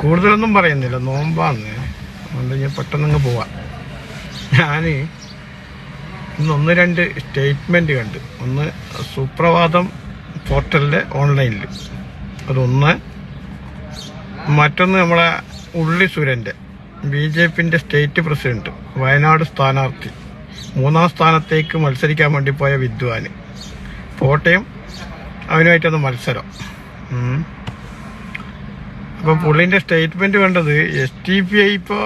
കൂടുതലൊന്നും പറയുന്നില്ല. നോമ്പാന്ന്. അതുകൊണ്ട് ഞാൻ പെട്ടെന്നങ്ങ് പോവാ. ഞാൻ ഇന്ന് ഒന്ന് രണ്ട് സ്റ്റേറ്റ്മെന്റ് കണ്ട്. ഒന്ന് സുപ്രഭാതം പോർട്ടലിലെ ഓൺലൈനിൽ അതൊന്ന് മറ്റൊന്ന് നമ്മളെ ഉള്ളി സുരന്റെ ബി ജെ പിന്റെ സ്റ്റേറ്റ് പ്രസിഡന്റ് വയനാട് സ്ഥാനാർത്ഥി. മൂന്നാം സ്ഥാനത്തേക്ക് മത്സരിക്കാൻ വേണ്ടി പോയ വിദ്വാന്. കോട്ടയം അവനുമായിട്ടൊന്ന് മത്സരം. അപ്പൊ പുള്ളിന്റെ സ്റ്റേറ്റ്മെന്റ് കണ്ടത് എസ് ടി പി ഐ ഇപ്പൊ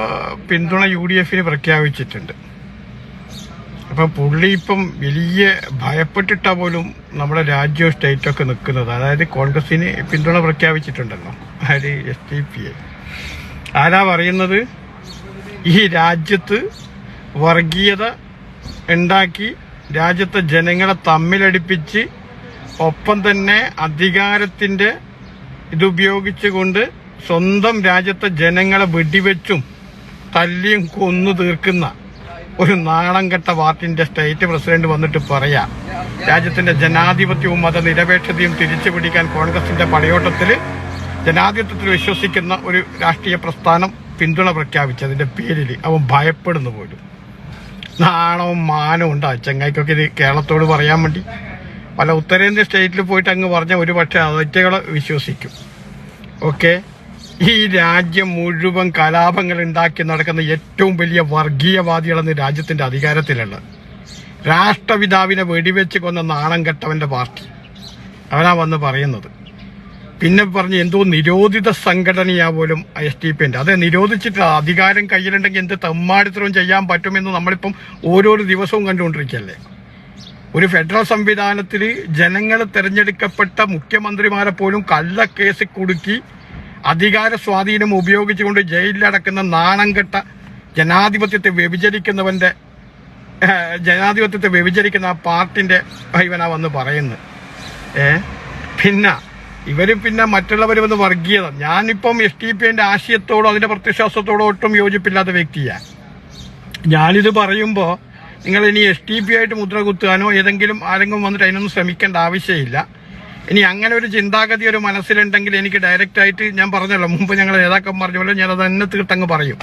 പിന്തുണ യു ഡി എഫിന് പ്രഖ്യാപിച്ചിട്ടുണ്ട്. അപ്പൊ പുള്ളി ഇപ്പം വലിയ ഭയപ്പെട്ടിട്ടാ പോലും നമ്മുടെ രാജ്യവും സ്റ്റേറ്റും ഒക്കെ നിൽക്കുന്നത്. അതായത് കോൺഗ്രസിന് പിന്തുണ പ്രഖ്യാപിച്ചിട്ടുണ്ടല്ലോ. അതായത് എസ് ടി പി ഐ ആരാ പറയുന്നത്? ഈ രാജ്യത്ത് വർഗീയത ഉണ്ടാക്കി രാജ്യത്തെ ജനങ്ങളെ തമ്മിലടിപ്പിച്ച് ഒപ്പം തന്നെ അധികാരത്തിന്റെ ഇതുപയോഗിച്ചുകൊണ്ട് സ്വന്തം രാജ്യത്തെ ജനങ്ങളെ വെടിവെച്ചും തല്ലിയും കൊന്നു തീർക്കുന്ന ഒരു നാണം കെട്ട പാർട്ടിന്റെ സ്റ്റേറ്റ് പ്രസിഡന്റ് വന്നിട്ട് പറയാ രാജ്യത്തിന്റെ ജനാധിപത്യവും മതനിരപേക്ഷതയും തിരിച്ചു പിടിക്കാൻ കോൺഗ്രസിന്റെ പടയോട്ടത്തിൽ ജനാധിപത്യത്തിൽ വിശ്വസിക്കുന്ന ഒരു രാഷ്ട്രീയ പ്രസ്ഥാനം പിന്തുണ പ്രഖ്യാപിച്ചതിന്റെ പേരിൽ അവൻ ഭയപ്പെടുന്നു പോലും. നാണവും മാനവും ഉണ്ട് ചെങ്ങായിക്കൊക്കെ ഇത് കേരളത്തോട് പറയാൻ വേണ്ടി. പല ഉത്തരേന്ത്യ സ്റ്റേറ്റിൽ പോയിട്ട് അങ്ങ് പറഞ്ഞ ഒരു പക്ഷേ അതറ്റകളെ വിശ്വസിക്കും. ഓക്കെ? ഈ രാജ്യം മുഴുവൻ കലാപങ്ങൾ ഉണ്ടാക്കി നടക്കുന്ന ഏറ്റവും വലിയ വർഗീയവാദികളെന്ന് രാജ്യത്തിന്റെ അധികാരത്തിലുള്ള രാഷ്ട്രപിതാവിനെ വെടിവെച്ച് കൊന്ന നാണം കെട്ടവന്റെ പാർട്ടി. അവനാ വന്ന് പറയുന്നത്. പിന്നെ പറഞ്ഞ് എന്തോ നിരോധിത സംഘടനയാ പോലും എസ് ടി പിന്റെ അതെ നിരോധിച്ചിട്ട് അധികാരം കയ്യിലുണ്ടെങ്കിൽ എന്ത് തെമ്മാടിത്തരവും ചെയ്യാൻ പറ്റുമെന്ന് നമ്മളിപ്പം ഓരോരോ ദിവസവും കണ്ടുകൊണ്ടിരിക്കുകയല്ലേ? ഒരു ഫെഡറൽ സംവിധാനത്തിൽ ജനങ്ങൾ തെരഞ്ഞെടുക്കപ്പെട്ട മുഖ്യമന്ത്രിമാരെ പോലും കള്ള കേസ് കുടുക്കി അധികാര സ്വാധീനം ഉപയോഗിച്ചുകൊണ്ട് ജയിലിലടക്കുന്ന നാണം കെട്ട ജനാധിപത്യത്തെ വ്യഭിചരിക്കുന്നവന്റെ ജനാധിപത്യത്തെ വ്യഭിചരിക്കുന്ന ആ പാർട്ടിന്റെ ഇവനാ വന്ന് പറയുന്നത്. ഏ പിന്നെ ഇവർ പിന്നെ മറ്റുള്ളവർ വന്ന് വർഗീയത. ഞാനിപ്പം എസ് ടി പി എന്റെ ആശയത്തോടോ അതിന്റെ പ്രത്യശ്വാസത്തോടോ ഒട്ടും യോജിപ്പില്ലാത്ത വ്യക്തിയാണ് ഞാനിത് പറയുമ്പോൾ നിങ്ങൾ ഇനി എസ് ടി പി ആയിട്ട് മുദ്ര കുത്താനോ ഏതെങ്കിലും ആരെങ്കിലും വന്നിട്ട് അതിനൊന്നും ശ്രമിക്കേണ്ട ആവശ്യമില്ല. ഇനി അങ്ങനെ ഒരു ചിന്താഗതി ഒരു മനസ്സിലുണ്ടെങ്കിൽ എനിക്ക് ഡയറക്റ്റ് ആയിട്ട് ഞാൻ പറഞ്ഞല്ലോ മുമ്പ് ഞങ്ങൾ നേതാക്കന്മാർ പറഞ്ഞ പോലെ ഞാൻ അത് തന്നെ തീർത്തങ്ങ് പറയും.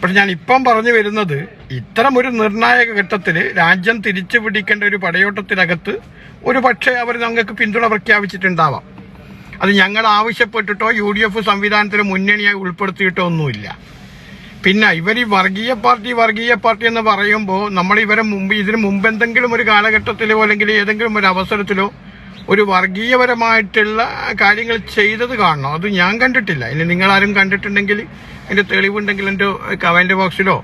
പക്ഷെ ഞാൻ ഇപ്പം പറഞ്ഞു വരുന്നത് ഇത്തരം ഒരു നിർണായക ഘട്ടത്തിൽ രാജ്യം തിരിച്ചു പിടിക്കേണ്ട ഒരു പടയോട്ടത്തിനകത്ത് ഒരു പക്ഷേ അവർ ഞങ്ങൾക്ക് പിന്തുണ പ്രഖ്യാപിച്ചിട്ടുണ്ടാവാം. അത് ഞങ്ങൾ ആവശ്യപ്പെട്ടിട്ടോ യു ഡി എഫ് സംവിധാനത്തിന് മുന്നണിയായി ഉൾപ്പെടുത്തിയിട്ടോ ഒന്നുമില്ല. പിന്നെ ഇവർ ഈ വർഗീയ പാർട്ടി വർഗീയ പാർട്ടി എന്ന് പറയുമ്പോൾ നമ്മൾ ഇവരെ മുമ്പ് ഇതിന് മുമ്പ് എന്തെങ്കിലും ഒരു കാലഘട്ടത്തിലോ അല്ലെങ്കിൽ ഏതെങ്കിലും ഒരു അവസരത്തിലോ ഒരു വർഗീയപരമായിട്ടുള്ള കാര്യങ്ങൾ ചെയ്തത് കാണണം. അത് ഞാൻ കണ്ടിട്ടില്ല. ഇനി നിങ്ങളാരും കണ്ടിട്ടുണ്ടെങ്കിൽ അതിന്റെ തെളിവുണ്ടെങ്കിൽ എന്റെ കമന്റ് ബോക്സിലോ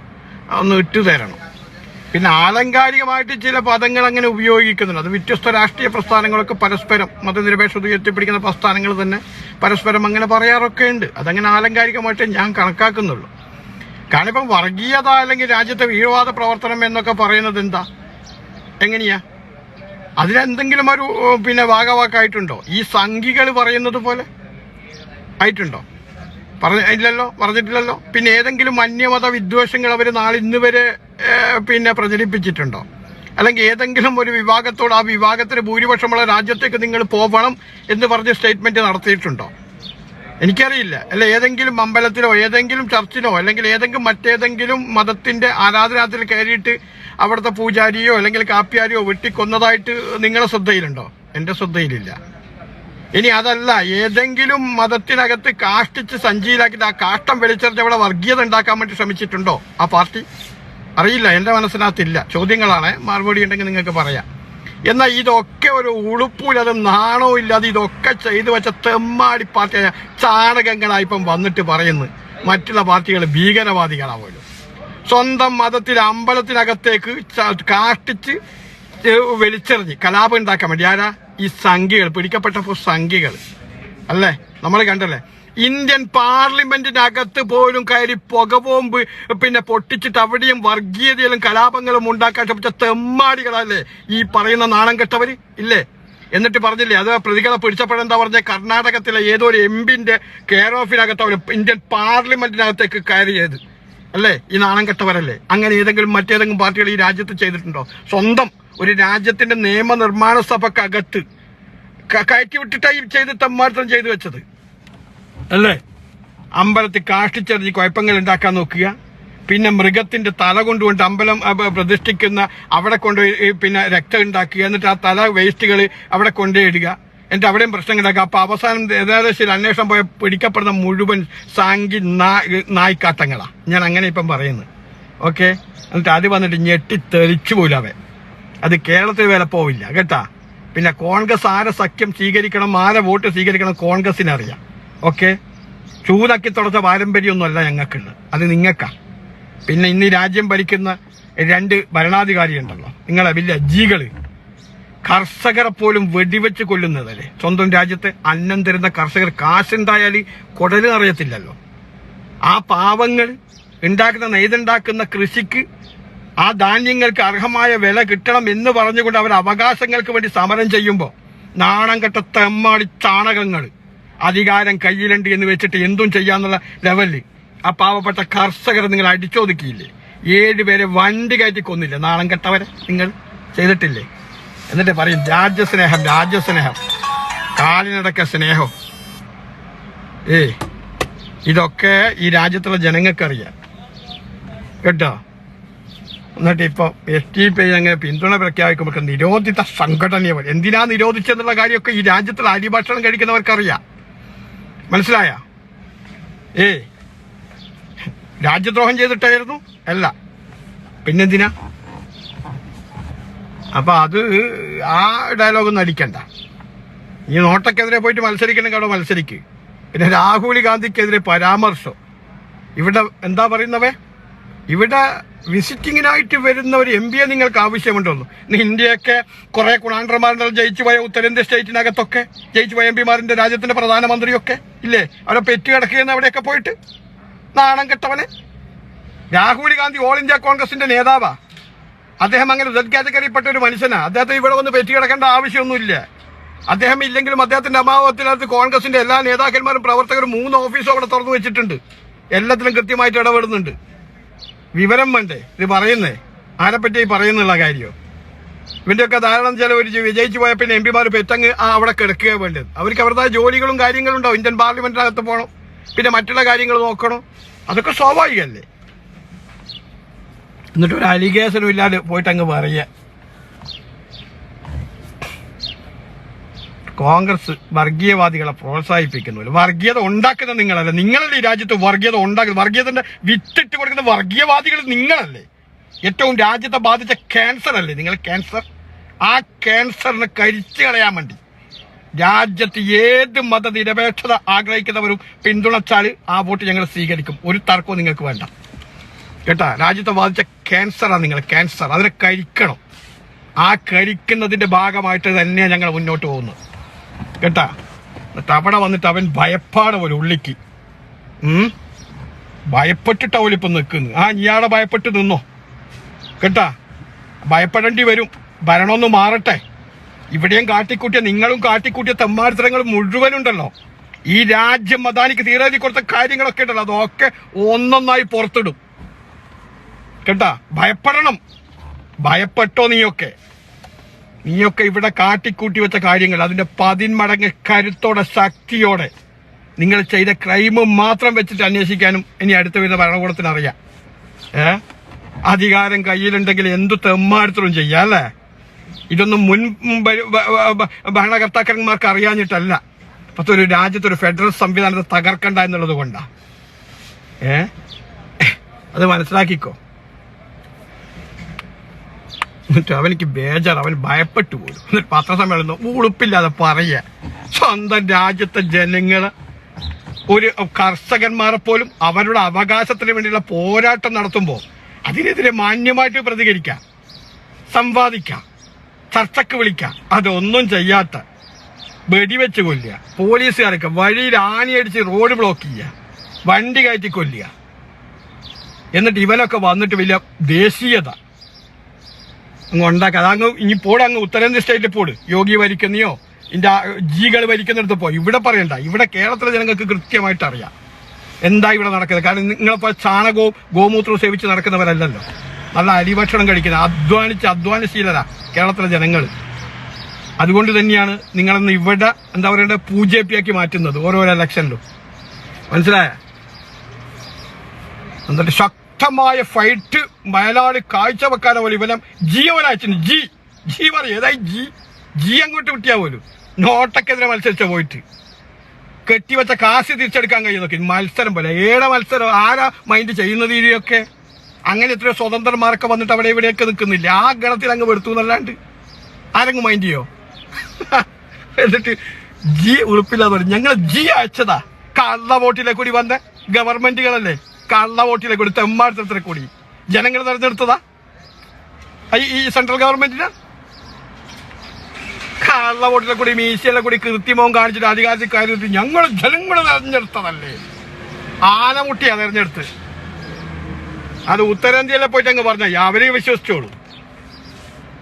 ഒന്ന് ഇട്ടു തരണം. പിന്നെ ആലങ്കാരികമായിട്ട് ചില പദങ്ങൾ അങ്ങനെ ഉപയോഗിക്കുന്നുണ്ട്. അത് വ്യത്യസ്ത രാഷ്ട്രീയ പ്രസ്ഥാനങ്ങളൊക്കെ പരസ്പരം മതനിരപേക്ഷത ഉയർത്തിപ്പിടിക്കുന്ന പ്രസ്ഥാനങ്ങൾ തന്നെ പരസ്പരം അങ്ങനെ പറയാറൊക്കെ ഉണ്ട്. അതങ്ങനെ ആലങ്കാരികമായിട്ട് ഞാൻ കണക്കാക്കുന്നുള്ളൂ. കാരണം ഇപ്പം വർഗീയത അല്ലെങ്കിൽ രാജ്യത്തെ വീരവാദ പ്രവർത്തനം എന്നൊക്കെ പറയുന്നത് എന്താ? എങ്ങനെയാ? അതിലെന്തെങ്കിലും ഒരു പിന്നെ ഭാഗവാക്കായിട്ടുണ്ടോ ഈ സംഖികൾ പറയുന്നത് പോലെ ആയിട്ടുണ്ടോ? പറഞ്ഞ ഇല്ലല്ലോ പറഞ്ഞിട്ടില്ലല്ലോ. പിന്നെ ഏതെങ്കിലും അന്യമത വിദ്വേഷങ്ങൾ അവർ നാളെ ഇന്ന് വരെ പിന്നെ പ്രചരിപ്പിച്ചിട്ടുണ്ടോ? അല്ലെങ്കിൽ ഏതെങ്കിലും ഒരു വിഭാഗത്തോട് ആ വിഭാഗത്തിന് ഭൂരിപക്ഷമുള്ള രാജ്യത്തേക്ക് നിങ്ങൾ പോകണം എന്ന് പറഞ്ഞ് സ്റ്റേറ്റ്മെന്റ് നടത്തിയിട്ടുണ്ടോ? എനിക്കറിയില്ല. അല്ല ഏതെങ്കിലും അമ്പലത്തിലോ ഏതെങ്കിലും ചർച്ചിനോ അല്ലെങ്കിൽ ഏതെങ്കിലും മറ്റേതെങ്കിലും മതത്തിന്റെ ആരാധനാത്തിൽ കയറിയിട്ട് അവിടുത്തെ പൂജാരിയോ അല്ലെങ്കിൽ കാപ്പിയാരിയോ വെട്ടിക്കൊന്നതായിട്ട് നിങ്ങളുടെ ശ്രദ്ധയിലുണ്ടോ? എന്റെ ശ്രദ്ധയിലില്ല. ഇനി അതല്ല ഏതെങ്കിലും മതത്തിനകത്ത് കാഷ്ടിച്ച് സഞ്ചിയിലാക്കിയിട്ട് ആ കാഷ്ടം വെളിച്ചെറിഞ്ഞ് അവിടെ വർഗീയത ഉണ്ടാക്കാൻ വേണ്ടി ശ്രമിച്ചിട്ടുണ്ടോ ആ പാർട്ടി? അറിയില്ല എന്റെ മനസ്സിനകത്തില്ല. ചോദ്യങ്ങളാണ്. മറുപടി ഉണ്ടെങ്കിൽ നിങ്ങൾക്ക് പറയാം. എന്നാൽ ഇതൊക്കെ ഒരു ഉളുപ്പില്ലാതെ നാണവും ഇല്ലാതെ ഇതൊക്കെ ചെയ്തു വെച്ച തെമ്മാടി പാർട്ടിയായ ചാണകങ്ങളായി ഇപ്പം വന്നിട്ട് പറയുന്നു മറ്റുള്ള പാർട്ടികൾ ഭീകരവാദികളാവുമല്ലോ സ്വന്തം മതത്തിൽ അമ്പലത്തിനകത്തേക്ക് കാഷ്ടിച്ച് ഏഹ് വെളിച്ചെറിഞ്ഞ് കലാപം ഉണ്ടാക്കാൻ വേണ്ടി ആരാ? ഈ സംഖ്യകൾ പിടിക്കപ്പെട്ടപ്പോൾ സംഖ്യകൾ. അല്ലേ? നമ്മൾ കണ്ടല്ലേ? ഇന്ത്യൻ പാർലമെന്റിനകത്ത് പോലും കയറി പുകപോമ്പ് പിന്നെ പൊട്ടിച്ചിട്ട് അവിടെയും വർഗീയതയിലും കലാപങ്ങളും ഉണ്ടാക്കാൻ ശ്രമിച്ച തെമ്മാടികളല്ലേ ഈ പറയുന്ന നാണം കെട്ടവര്? ഇല്ലേ? എന്നിട്ട് പറഞ്ഞില്ലേ അത് പ്രതികളെ പിടിച്ചപ്പോഴെന്താ പറഞ്ഞ? കർണാടകത്തിലെ ഏതോ ഒരു എംപിന്റെ കെയർ ഓഫിനകത്ത് അവർ ഇന്ത്യൻ പാർലമെന്റിനകത്തേക്ക് കയറിയത്. അല്ലേ? ഈ നാണം കെട്ടവരല്ലേ? അങ്ങനെ ഏതെങ്കിലും മറ്റേതെങ്കിലും പാർട്ടികൾ ഈ രാജ്യത്ത് ചെയ്തിട്ടുണ്ടോ? സ്വന്തം ഒരു രാജ്യത്തിന്റെ നിയമനിർമ്മാണ സഭക്കകത്ത് കയറ്റി വിട്ടിട്ടായി ചെയ്ത് തമ്മാർത്ഥം ചെയ്തു വെച്ചത്. അല്ലേ? അമ്പലത്തിൽ കാഷ്ടിച്ചെറിഞ്ഞ് കുഴപ്പങ്ങൾ ഉണ്ടാക്കാൻ നോക്കുക. പിന്നെ മൃഗത്തിന്റെ തല കൊണ്ടുകൊണ്ട് അമ്പലം പ്രതിഷ്ഠിക്കുന്ന അവിടെ കൊണ്ട് പിന്നെ രക്തം ഉണ്ടാക്കുക. എന്നിട്ട് ആ തല വേസ്റ്റുകൾ അവിടെ കൊണ്ടുപോയിടുക. എന്നിട്ട് അവിടെയും പ്രശ്നം ഉണ്ടാക്കുക. അപ്പൊ അവസാനം ഏകദേശം അന്വേഷണം പോയ പിടിക്കപ്പെടുന്ന മുഴുവൻ സാങ്കി നാ- നായ്ക്കാട്ടങ്ങളാ ഞാൻ അങ്ങനെ ഇപ്പം പറയുന്നത് ഓക്കെ? എന്നിട്ട് അത് വന്നിട്ട് ഞെട്ടി തെളിച്ചു പോലും അവൻ. അത് കേരളത്തിൽ വില പോവില്ല കേട്ടാ? പിന്നെ കോൺഗ്രസ് ആരെ സഖ്യം സ്വീകരിക്കണം ആരെ വോട്ട് സ്വീകരിക്കണം കോൺഗ്രസിന് അറിയാം ഓക്കെ? ചൂതാക്കി തുടച്ച പാരമ്പര്യമൊന്നുമല്ല ഞങ്ങൾക്കുള്ളത്. അത് നിങ്ങൾക്കാ. പിന്നെ ഇന്ന് രാജ്യം ഭരിക്കുന്ന രണ്ട് ഭരണാധികാരി ഉണ്ടല്ലോ നിങ്ങളെ വലിയ അജീകൾ. കർഷകരെ പോലും വെടിവെച്ച് കൊല്ലുന്നതല്ലേ? സ്വന്തം രാജ്യത്ത് അന്നം തരുന്ന കർഷകർ കാശുണ്ടായാൽ കുടൽ അറിയത്തില്ലല്ലോ ആ പാവങ്ങൾ ഉണ്ടാക്കുന്ന നെയ്തുണ്ടാക്കുന്ന കൃഷിക്ക് ആ ധാന്യങ്ങൾക്ക് അർഹമായ വില കിട്ടണം എന്ന് പറഞ്ഞുകൊണ്ട് അവർ അവകാശങ്ങൾക്ക് വേണ്ടി സമരം ചെയ്യുമ്പോൾ നാണം കെട്ട തെമ്മാടി ചാണകങ്ങൾ അധികാരം കയ്യിലുണ്ട് എന്ന് വെച്ചിട്ട് എന്തും ചെയ്യാന്നുള്ള ലെവലിൽ ആ പാവപ്പെട്ട കർഷകരെ നിങ്ങൾ അടിച്ചൊതുക്കിയില്ലേ? ഏഴുപേരെ വണ്ടി കയറ്റി കൊന്നില്ല? നാണം കെട്ടവരെ നിങ്ങൾ ചെയ്തിട്ടില്ലേ? എന്നിട്ട് പറയും രാജ്യസ്നേഹം രാജ്യസ്നേഹം കാലിനടക്ക സ്നേഹം. ഏ ഇതൊക്കെ ഈ രാജ്യത്തുള്ള ജനങ്ങൾക്കറിയാം. കേട്ടോ? എന്നിട്ട് ഇപ്പൊ എസ് ടി പി അങ്ങ് പിന്തുണ പ്രഖ്യാപിക്കുമ്പോൾ നിരോധിത സംഘടനയവർ. എന്തിനാ നിരോധിച്ചെന്നുള്ള കാര്യമൊക്കെ ഈ രാജ്യത്തിൽ അരിഭക്ഷണം കഴിക്കുന്നവർക്കറിയാം. മനസ്സിലായ? ഏ രാജ്യദ്രോഹം ചെയ്തിട്ടായിരുന്നു? അല്ല. പിന്നെന്തിനാ? അപ്പൊ അത് ആ ഡയലോഗൊന്നും അടിക്കണ്ട. ഈ നോട്ടക്കെതിരെ പോയിട്ട് മത്സരിക്കണം കേട്ടോ മത്സരിക്കുക പിന്നെ രാഹുൽ ഗാന്ധിക്കെതിരെ പരാമർശം. ഇവിടെ എന്താ പറയുന്നവേ? ഇവിടെ വിസിറ്റിങ്ങിനായിട്ട് വരുന്ന ഒരു എം പിയെ നിങ്ങൾക്ക് ആവശ്യമുണ്ടോന്നു. ഇന്ന് ഇന്ത്യയൊക്കെ കുറെ കുണാണ്ടർമാരുടെ ജയിച്ചു പോയ ഉത്തരേന്ത്യ സ്റ്റേറ്റിനകത്തൊക്കെ ജയിച്ചു പോയ എം പിമാരിന്റെ രാജ്യത്തിന്റെ പ്രധാനമന്ത്രിയൊക്കെ ഇല്ലേ? അവരെ പെറ്റ് കിടക്കുന്ന അവിടെയൊക്കെ പോയിട്ട്. നാണം കെട്ടവനെ. രാഹുൽ ഗാന്ധി ഓൾ ഇന്ത്യ കോൺഗ്രസിന്റെ നേതാവാ. അദ്ദേഹം അങ്ങനെ ഉദത് കാറ്റഗറിയിൽപ്പെട്ട ഒരു മനുഷ്യനാണ് അദ്ദേഹത്തെ ഇവിടെ വന്ന് പെറ്റി കിടക്കേണ്ട ആവശ്യമൊന്നുമില്ല. അദ്ദേഹം ഇല്ലെങ്കിലും അദ്ദേഹത്തിന്റെ അഭാവത്തിനകത്ത് കോൺഗ്രസിന്റെ എല്ലാ നേതാക്കന്മാരും പ്രവർത്തകരും മൂന്ന് ഓഫീസും അവിടെ തുറന്നു വെച്ചിട്ടുണ്ട്. എല്ലാത്തിലും കൃത്യമായിട്ട് ഇടപെടുന്നുണ്ട്. വിവരം വേണ്ടേ? ഇത് പറയുന്നേ. ആരെപ്പറ്റി പറയുന്നുള്ള കാര്യം? ഇവന്റെയൊക്കെ ധാരാളം ചില ഒരു വിജയിച്ചു പോയ പിന്നെ എം പിമാർ പെറ്റങ്ങ് ആ അവിടെ കിടക്കുക വേണ്ടത്. അവർക്ക് അവരുടെ ജോലികളും കാര്യങ്ങളും ഉണ്ടാവും. ഇന്ത്യൻ പാർലമെന്റിനകത്ത് പോകണം പിന്നെ മറ്റുള്ള കാര്യങ്ങൾ നോക്കണം. അതൊക്കെ സ്വാഭാവികമല്ലേ? എന്നിട്ട് ഒരു അലിഗേഷനും ഇല്ലാതെ പോയിട്ട് അങ്ങ് പറയുക. കോൺഗ്രസ് വർഗീയവാദികളെ പ്രോത്സാഹിപ്പിക്കുന്നു. വർഗീയത ഉണ്ടാക്കുന്ന നിങ്ങളല്ല. നിങ്ങളല്ലേ ഈ രാജ്യത്ത് വർഗീയത ഉണ്ടാക്കുന്നത്. വർഗീയതന്റെ വിത്തിട്ട് കൊടുക്കുന്ന വർഗീയവാദികൾ നിങ്ങളല്ലേ. ഏറ്റവും രാജ്യത്തെ ബാധിച്ച ക്യാൻസർ അല്ലേ നിങ്ങൾ ക്യാൻസർ. ആ ക്യാൻസറിനെ കരിച്ചു കളയാൻ വേണ്ടി രാജ്യത്ത് ഏത് മതനിരപേക്ഷത ആഗ്രഹിക്കുന്നവരും പിന്തുണച്ചാൽ ആ വോട്ട് ഞങ്ങൾ സ്വീകരിക്കും. ഒരു തർക്കവും നിങ്ങൾക്ക് വേണ്ട. കേട്ടാ? രാജ്യത്തെ ബാധിച്ച ക്യാൻസറാണ് നിങ്ങൾ. ക്യാൻസർ. അതിനെ കഴിക്കണം ആ കഴിക്കുന്നതിന്റെ ഭാഗമായിട്ട് തന്നെയാണ് ഞങ്ങൾ മുന്നോട്ട് പോകുന്നത്. കേട്ടാ? എന്നിട്ട് അവിടെ വന്നിട്ട് അവൻ ഭയപ്പാട് പോലെ ഉള്ളിക്ക്. ഭയപ്പെട്ടിട്ട് അവലിപ്പം നിൽക്കുന്നു. ആ ഇയാളെ ഭയപ്പെട്ട് നിന്നോ. കേട്ടാ? ഭയപ്പെടേണ്ടി വരും. ഭരണമൊന്ന് മാറട്ടെ. ഇവിടെയും കാട്ടിക്കൂട്ടിയ നിങ്ങളും കാട്ടിക്കൂട്ടിയ തെമ്മാടിത്തരങ്ങൾ മുഴുവനുണ്ടല്ലോ. ഈ രാജ്യം അദാനിക്ക് തീരാതി കൊടുത്ത കാര്യങ്ങളൊക്കെ ഉണ്ടല്ലോ. അതൊക്കെ ഒന്നൊന്നായി പുറത്തിടും. കേട്ടാ? ഭയപ്പെടണം. ഭയപ്പെട്ടോ നീയൊക്കെ? നീയൊക്കെ ഇവിടെ കാട്ടിക്കൂട്ടി വെച്ച കാര്യങ്ങൾ അതിന്റെ പതിന്മടങ്ങ് കരുത്തോടെ ശക്തിയോടെ നിങ്ങൾ ചെയ്ത ക്രൈം മാത്രം വെച്ചിട്ട് അന്വേഷിക്കാനും ഇനി അടുത്ത വരുന്ന ഭരണകൂടത്തിന് അറിയാം. ഏ? അധികാരം കയ്യിലുണ്ടെങ്കിൽ എന്തു തെമ്മാരുത്തും ചെയ്യാം അല്ലേ? ഇതൊന്നും മുൻ ഭരണകർത്താക്കന്മാർക്ക് അറിയാഞ്ഞിട്ടല്ല. ഇപ്പത്തെ ഒരു രാജ്യത്ത് ഒരു ഫെഡറൽ സംവിധാനത്തെ തകർക്കണ്ട എന്നുള്ളത് കൊണ്ടാ. ഏ? അത് മനസ്സിലാക്കിക്കോ. എന്നിട്ട് അവനിക്ക് ബേജാർ അവൻ ഭയപ്പെട്ടു പോലും എന്നിട്ട് പത്രസമ്മേളനം ഉളുപ്പില്ലാതെ പറയുക. സ്വന്തം രാജ്യത്തെ ജനങ്ങൾ ഒരു കർഷകന്മാരെ പോലും അവരുടെ അവകാശത്തിന് വേണ്ടിയുള്ള പോരാട്ടം നടത്തുമ്പോൾ അതിനെതിരെ മാന്യമായിട്ട് പ്രതികരിക്കാം. സംവാദിക്കാം. ചർച്ചക്ക് വിളിക്കാം. അതൊന്നും ചെയ്യാത്ത വെടിവെച്ച് കൊല്ലുക. പോലീസുകാരൊക്കെ വഴിയിൽ ആണിയടിച്ച് റോഡ് ബ്ലോക്ക് ചെയ്യുക. വണ്ടി കയറ്റി കൊല്ലുക. എന്നിട്ട് ഇവനൊക്കെ വന്നിട്ട് വലിയ ദേശീയത. അങ്ങ് ഉണ്ടാക്കുക അതങ്ങ് ഇനി പോട് അങ്ങ് ഉത്തരേന്ത്യ സ്റ്റേറ്റിൽ പോട്. യോഗി ഭരിക്കുന്നയോ ഇതിന്റെ ജീകൾ ഭരിക്കുന്നിടത്ത് പോ ഇവിടെ പറയണ്ട. ഇവിടെ കേരളത്തിലെ ജനങ്ങൾക്ക് കൃത്യമായിട്ട് അറിയാം. എന്താ ഇവിടെ നടക്കുന്നത്? കാരണം നിങ്ങളിപ്പോൾ ചാണകവും ഗോമൂത്രവും സേവിച്ച് നടക്കുന്നവരല്ലല്ലോ. നല്ല അരിഭക്ഷണം കഴിക്കുന്ന അധ്വാനിച്ച് അധ്വാനശീലത കേരളത്തിലെ ജനങ്ങൾ അതുകൊണ്ട് തന്നെയാണ് നിങ്ങളെന്ന് ഇവിടെ എന്താ പറയണ്ടത് പൂജേപ്പിയാക്കി മാറ്റുന്നത് ഓരോരോ ഇലക്ഷനിലും മനസ്സിലായ? എന്നിട്ട് ശക്തമായ ഫൈറ്റ് വയനാട് കാഴ്ചവെക്കാനെ പോലും ഇവനം ജീവനായിട്ടുണ്ട്. ജി ജി പറയും ഏതായി ജി? ജി അങ്ങോട്ട് കിട്ടിയാൽ പോലും. നോട്ടക്കെതിരെ മത്സരിച്ച പോയിട്ട്. കെട്ടിവെച്ച കാശ് തിരിച്ചെടുക്കാൻ കഴിയുന്നൊക്കെ മത്സരം പോലെ. ഏടെ മത്സരം? ആരാ മൈൻഡ് ചെയ്യുന്നത് ഇതിയൊക്കെ അങ്ങനെ എത്രയോ സ്വതന്ത്രന്മാരൊക്കെ വന്നിട്ട് അവിടെ ഇവിടെയൊക്കെ നിൽക്കുന്നില്ല. ആ ഗണത്തിൽ അങ്ങ് പെടുത്തു എന്നല്ലാണ്ട്. ആരങ്ങ് മൈൻഡ് ചെയ്യോ? എന്നിട്ട് ജി ഉളുപ്പില്ലാന്ന് പറഞ്ഞു ഞങ്ങൾ ജി അയച്ചതാ. കള്ള വോട്ടിലെ കൂടി വന്ന ഗവൺമെന്റുകളല്ലേ കള്ള വോട്ടിലെ കൂടി തെമ്മാടത്തിലെ കൂടി. ജനങ്ങൾ തെരഞ്ഞെടുത്തതാ? ഈ- സെൻട്രൽ ഗവൺമെന്റിന് കള്ള വോട്ടിലെ കൂടി മീശയിലെ കൂടി കൃത്രിമവും കാണിച്ചിട്ട് അധികാരത്തിൽ കയറിയിട്ട് ഞങ്ങൾ ജനങ്ങൾ തെരഞ്ഞെടുത്തതല്ലേ? ആനമുട്ടിയാ തെരഞ്ഞെടുത്ത്. അത് ഉത്തരേന്ത്യയിലെ പോയിട്ട് അങ്ങ് പറഞ്ഞ അവരെ വിശ്വസിച്ചോളൂ.